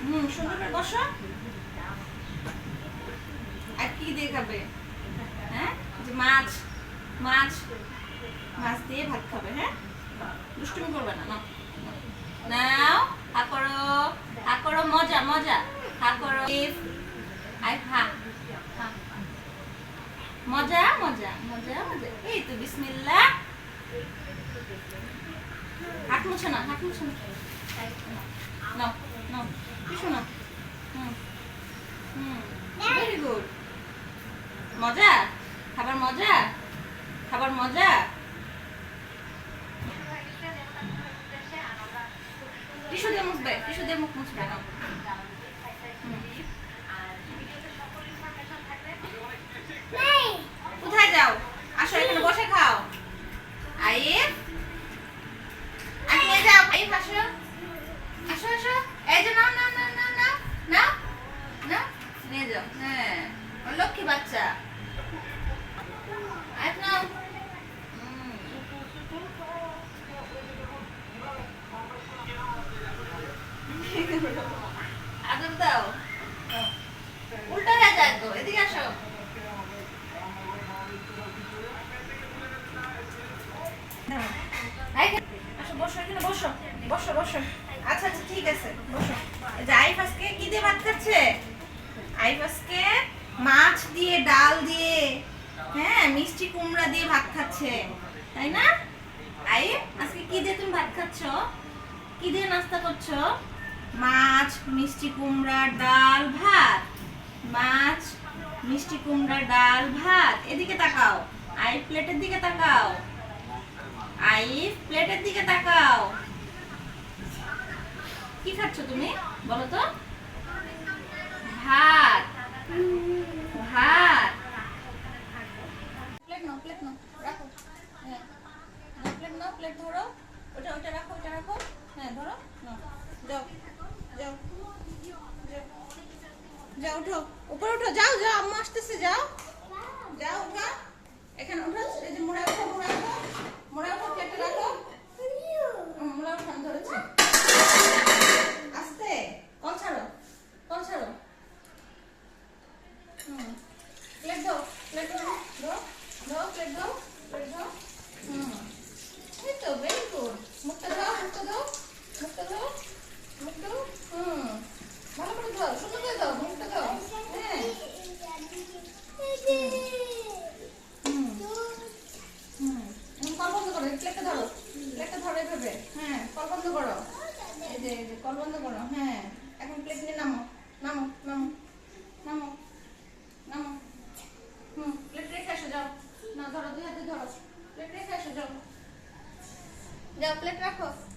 হুম, সুন্দর করে বসো। আর কি দিয়ে খাবে? হ্যাঁ? যে মাছ, মাছ, মাছ দিয়ে ভাত খাবে, হ্যাঁ? দুষ্টুমি করবে না, নাও। হা করো মজা মজা। হা করো আই হা। মজা মজা মজা মজা। এই তো বিসমিল্লাহ। হাত মুছো না হাত মুছো না। নাও নাও কিছু না। হুম হুম। গুড মজা? খাবার মজা? খাবার মজা? কোথায় যাও? আসো বসে খাও। যাও। আসো। আসো আসো। এই যে নাও নিয়ে যাও। হ্যাঁ। লক্ষ্মী বাচ্চা আইফ নাও হুম। আদর দাও উল্টা হয়ে যায় তো এদিকে আসো। আসো বসো এখানে বসো বসো বসো। আচ্ছা আচ্ছা ঠিক আছে বসো। যে আইফ কি দিয়ে ভাত খাচ্ছে? আইফ মাছ দিয়ে ডাল দিয়ে হ্যাঁ মিষ্টি কুমড়া দিয়ে ভাত খাচ্ছে তাই না? আজকে কি দিয়ে তুমি ভাত খাচ্ছ? কি দিয়ে নাস্তা করছ? মাছ মিষ্টি কুমড়া ডাল ভাত। মাছ, মিষ্টি কুমড়া, ডাল, ভাত। এদিকে তাকাও। আই প্লেটের দিকে তাকাও। আই প্লেটের দিকে তাকাও। কি খাচ্ছ তুমি? বলো তো। ভাত। ভাত প্লেট নাও প্লেট নাও রাখো হ্যাঁ নাও প্লেট নাও প্লেট ধরো ওটা ওটা রাখো ওটা রাখো হ্যাঁ ধরো নাও যাও যাও যাও যাও উঠো উপরে উঠো যাও যাও আম্মা আসতেছে যাও যাও উঠা এখানে উঠো এই যে মোড়া উঠো মোড়া উঠো মোড়া উঠো প্লেটে রাখো হুম, মোড়া উঠো আমি ধরেছি আস্তে কল ছাড়ো কল ছাড়ো হুম প্লেট দাও প্লেট দাও দাও এই তো ভেরি গুড দাও, মুখটা দাও, মুখটা হুম। ভালো করে দাও করে দাও মুখটা দাও। হ্যাঁ। কল বন্ধ করো প্লেটটা ধরো। প্লেটটা ধরো এভাবে। হ্যাঁ কল বন্ধ করো। এই যে কল বন্ধ করো হ্যাঁ। এখন প্লেট নিয়ে নামো নামো নামো নামো নামো হুম প্লেট রেখে আসো যাও না